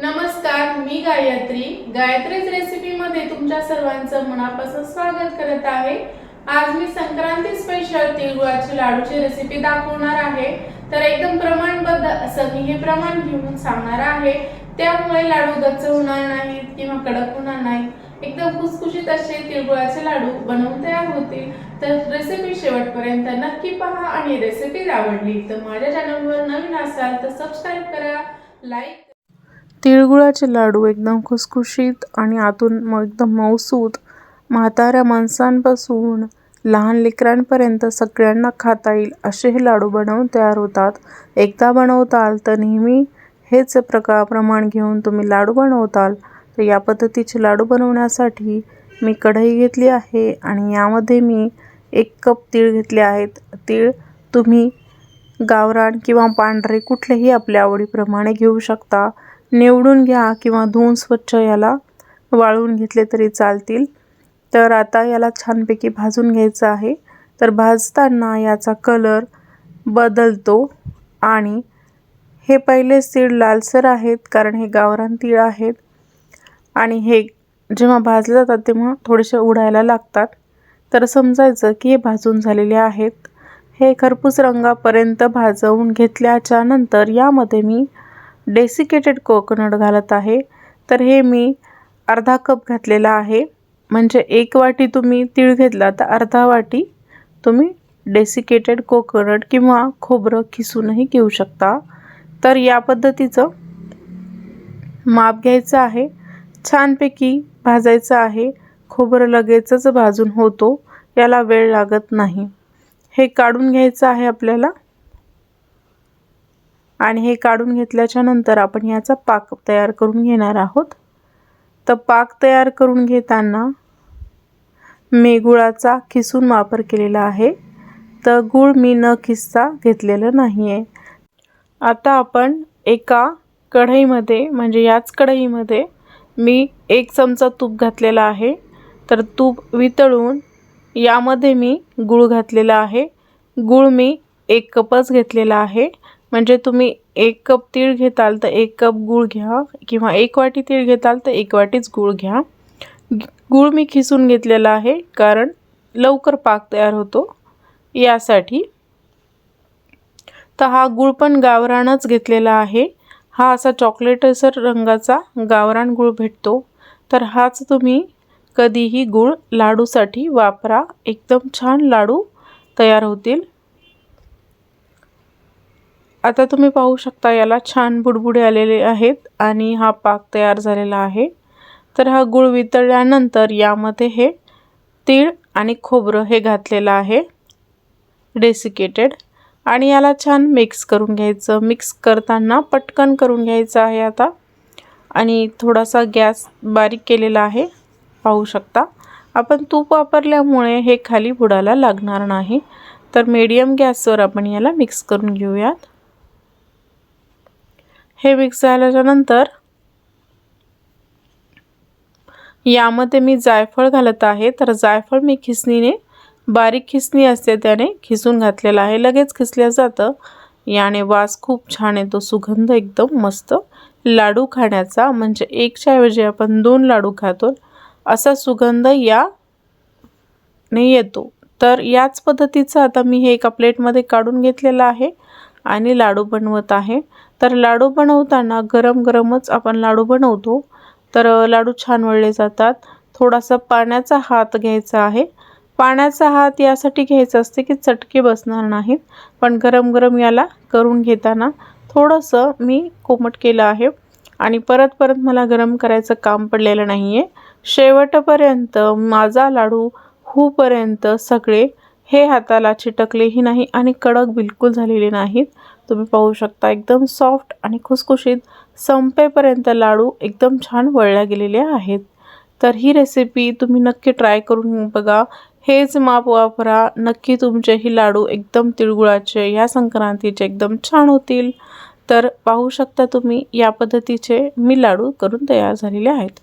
नमस्कार मी गायत्री. गायत्रीज रेसिपीमध्ये तुमच्या सर्वांचं मनापासून स्वागत करत आहे. आज मी संक्रांती स्पेशल तिळगुळाची लाडूची रेसिपी दाखवणार आहे. तर एकदम प्रमाणबद्ध असं मी हे प्रमाण घेऊन सांगणार आहे. त्यामुळे लाडू गच्च होणार नाहीत किंवा कडक होणार नाही एकदम खुसखुशीत असे तिळगुळाचे लाडू बनवून तयार होतील. तर रेसिपी शेवटपर्यंत नक्की पहा आणि रेसिपी आवडली तर माझ्या चॅनलवर नवीन असाल तर सबस्क्राईब करा लाईक तिळगुळाचे लाडू एकदम खुसखुशीत आणि आतून मग एकदम मऊसूत. म्हाताऱ्या माणसांपासून लहान लेकरांपर्यंत सगळ्यांना खाता येईल असे हे लाडू बनवून तयार होतात. एकदा बनवताल तर नेहमी हेच प्रकार प्रमाण घेऊन तुम्ही लाडू बनवताल. तर या पद्धतीचे लाडू बनवण्यासाठी मी कढई घेतली आहे आणि यामध्ये मी एक कप तीळ घेतले आहेत. तीळ तुम्ही गावरान किंवा पांढरे कुठलेही आपल्या आवडीप्रमाणे घेऊ शकता. निवडून घ्या किंवा धुवून स्वच्छ याला वाळवून घेतले तरी चालतील. तर आता याला छानपैकी भाजून घ्यायचं आहे. तर भाजताना याचा कलर बदलतो आणि हे पहिले सीड लालसर आहेत कारण हे गावरान तीळ आहेत. आणि हे जेव्हा भाजले जातात तेव्हा थोडेसे उडायला लागतात. तर समजायचं की हे भाजून झालेले आहेत. हे खरपूस रंगापर्यंत भाजवून घेतल्याच्या नंतर यामध्ये मी डेसिकेटेड कोकोनट घालत आहे. तर हे मी अर्धा कप घातलेला आहे. म्हणजे एक वाटी तुम्ही तीळ घेतला तर अर्धा वाटी तुम्ही डेसिकेटेड कोकोनट किंवा खोबरं किसूनही घेऊ शकता. तर या पद्धतीचं माप घ्यायचं आहे. छानपैकी भाजायचं आहे. खोबरं लगेचच भाजून होतो. याला वेळ लागत नाही. हे काढून घ्यायचं आहे आपल्याला. आणि हे काढून घेतल्याच्या नंतर आपण याचा पाक तयार करून घेणार आहोत. तर पाक तयार करून घेताना मी गुळाचा खिसून वापर केलेला आहे. तर गूळ मी न खिसता घेतलेलं नाही आहे आता आपण एका कढईमध्ये म्हणजे याच कढईमध्ये मी एक चमचा तूप घातलेला आहे. तर तूप वितळून यामध्ये मी गूळ घातलेला आहे. गूळ मी एक कपच घेतलेला आहे. म्हणजे तुम्ही एक कप तीळ घेताल तर एक कप गूळ घ्या किंवा एक वाटी तीळ घेताल तर एक वाटीच गूळ घ्या. गूळ मी खिसून घेतलेला आहे कारण लवकर पाक तयार होतो यासाठी. तर हा गूळ पण गावरानच घेतलेला आहे. हा असा चॉकलेटसर रंगाचा गावरान गूळ भेटतो. तर हाच तुम्ही कधीही गूळ लाडूसाठी वापरा. एकदम छान लाडू तयार होतील. आता तुम्ही पाहू शकता याला छान बुडबुडे आलेले आहेत आणि हा पाक तयार झालेला आहे. तर हा गूळ वितळल्यानंतर यामध्ये हे तीळ आणि खोबरं हे घातलेलं आहे. डेसिकेटेड आणि याला छान मिक्स करून घ्यायचं. मिक्स करताना पटकन करून घ्यायचं आहे आता. आणि थोडासा गॅस बारीक केलेला आहे. पाहू शकता. आपण तूप वापरल्यामुळे हे खाली बुडायला लागणार नाही. तर मीडियम गॅसवर आपण याला मिक्स करून घेऊयात. हे मिक्स झाल्याच्यानंतर यामध्ये मी जायफळ घालत आहे. तर जायफळ मी खिसणीने बारीक खिसणी असते त्याने खिसून घातलेलं आहे. लगेच खिसल्या जातं. याने वास खूप छान येतो सुगंध एकदम मस्त. लाडू खाण्याचा म्हणजे एकच्या ऐवजी आपण दोन लाडू खातो असा सुगंध याने येतो. तर याच पद्धतीचं आता मी हे एका प्लेटमध्ये काढून घेतलेलं आहे. आणि लाडू बनवत आहे. तर लाडू बनवताना गरम गरमच आपण लाडू बनवतो. तर लाडू छान वळले जातात. थोडासा पाण्याचा हात घ्यायचा आहे. पाण्याचा हात यासाठी घ्यायचा असते की चटके बसणार नाहीत पण गरम गरम याला करून घेताना थोडंसं मी कोमट केलं आहे. आणि परत परत मला गरम करायचं काम पडलेलं नाही आहे शेवटपर्यंत माझा लाडू होऊपर्यंत सगळे हे हाताला चिटकलेही नाही आणि कडक बिलकुल झालेले नाहीत. तुम्ही पाहू शकता एकदम सॉफ्ट आणि खुसखुशीत संपेपर्यंत लाडू एकदम छान वळल्या गेलेले आहेत. तर ही रेसिपी तुम्ही नक्की ट्राय करून बघा. हेच माप वापरा. नक्की तुमचेही लाडू एकदम तिळगुळाचे ह्या संक्रांतीचे एकदम छान होतील. तर पाहू शकता तुम्ही या पद्धतीचे मी लाडू करून तयार झालेले आहेत.